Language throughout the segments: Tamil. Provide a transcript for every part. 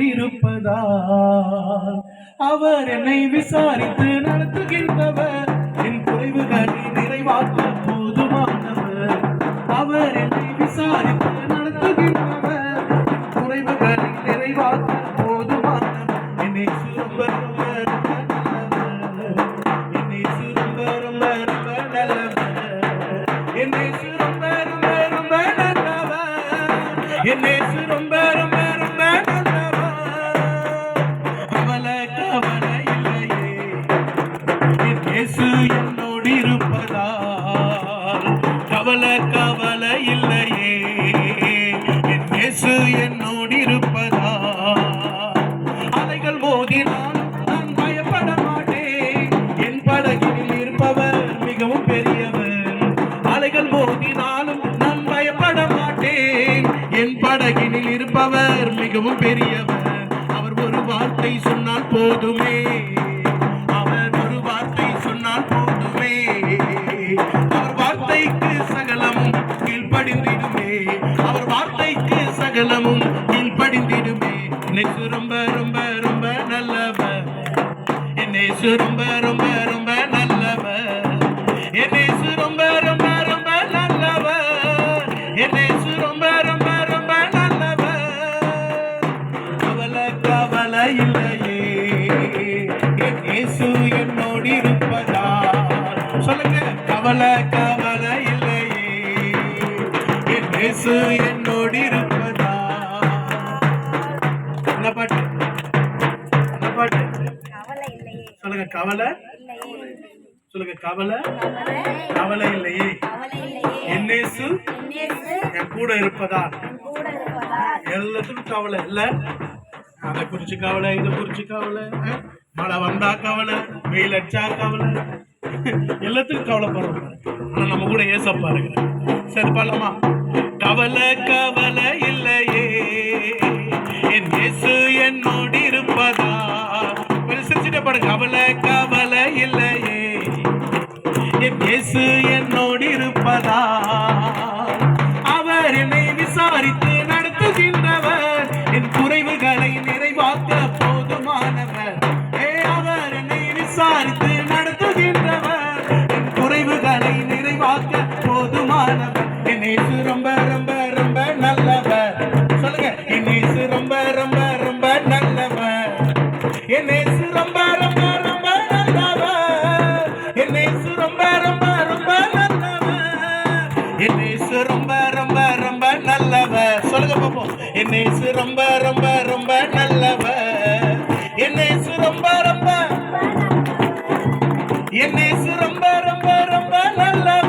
இருப்பதால் அவர் என்னை விசாரித்து நடத்துகின்றவர். என் குறைவுகளை நிறைவாக்க போதுமானவர். அவர் என்னை விசாரித்து நடத்துகின்றவர். என் குறைவுகளை நிறைவாக்க போதுமானவர். என்னை சுரம்ப ரொம்ப ரொம்ப என்னை சுரம்ப ரொம்ப ரொம்ப என்னை சுரம்ப ரொம்ப ரொம்ப என்னை சுரம்ப அலைகள் நான் பயப்பட மாட்டேன். என் படகினில் இருப்பவர் மிகவும் பெரியவர். அவர் ஒரு வார்த்தை சொன்னால் போதுமே. அவர் ஒரு வார்த்தை சொன்னால் போதுமே. அவர் வார்த்தைக்கு சகலமும் கீழ்ப்படிந்திடுமே. அவர் வார்த்தைக்கு சகலமும் கீழ்ப்படிந்திடுமே. நெசு ரொம்ப ரொம்ப ரொம்ப நல்லவர். நெசு ரொம்ப ரொம்ப ரொம்ப நல்லவர். இயேசு என்னோடு இருப்பதால் சொல்லுங்க கவலை கவலை இல்லையே. என் இயேசு என்னோடு இருப்பதால் என்ன பாட்டு? என்ன பாட்டு? சொல்லுங்க கவலை. சொல்லுங்க கவலை. கவலை இல்லையே. என் இயேசு என் கூட இருப்பதால் எல்லாத்துக்கும் கவலை இல்ல. அதை குறிச்சு கவலை இதை குறிச்சு கவலை மழை வந்தா கவலை வெயில் அடிச்சா கவலை எல்லாத்துக்கும் கவலைப்படுறோம். ஆனா நம்ம கூட ஏசப்பா பாருங்க சரி பண்ணலாமா கவலை கவலை இல்லையே. என் இயேசு என்னோடு இருப்பதா? கொஞ்சம் சிரிச்சுட்டே பாருங்க கவலை கவலை இல்லையே. என் இயேசு என்னோடு இருப்பதா? போதுமானவர் ரொம்ப ரொம்ப ரொம்ப நல்லவர் சொல்லுங்க என் ரொம்ப ரொம்ப ரொம்ப நல்லவர் என் ரொம்ப ரொம்ப ரொம்ப நல்லவர் என் ரொம்ப ரொம்ப ரொம்ப நல்லவர் என் ரொம்ப ரொம்ப ரொம்ப நல்லவர் சொல்லுங்க பாப்போம். என் ரொம்ப ரொம்ப ரொம்ப நல்லவர் என் ரொம்ப ரொம்ப. என் ரொம்ப ரொம்ப ரொம்ப நல்லவர்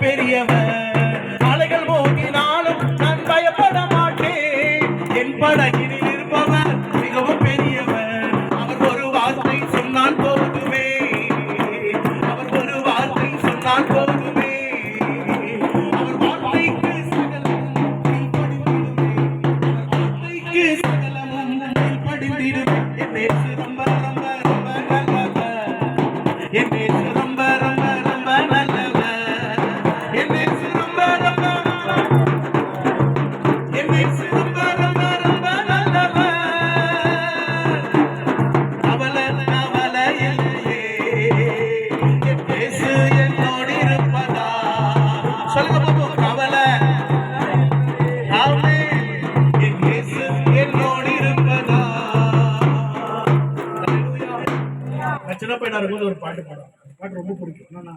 பெரியவர். அலைகள் போகினாலும் நான் பயப்பட மாட்டேன். என் படை சின்ன பையனா இருக்கும்போது ஒரு பாட்டு பாடுவேன். பாட்டு ரொம்ப பிடிக்கும். என்னன்னா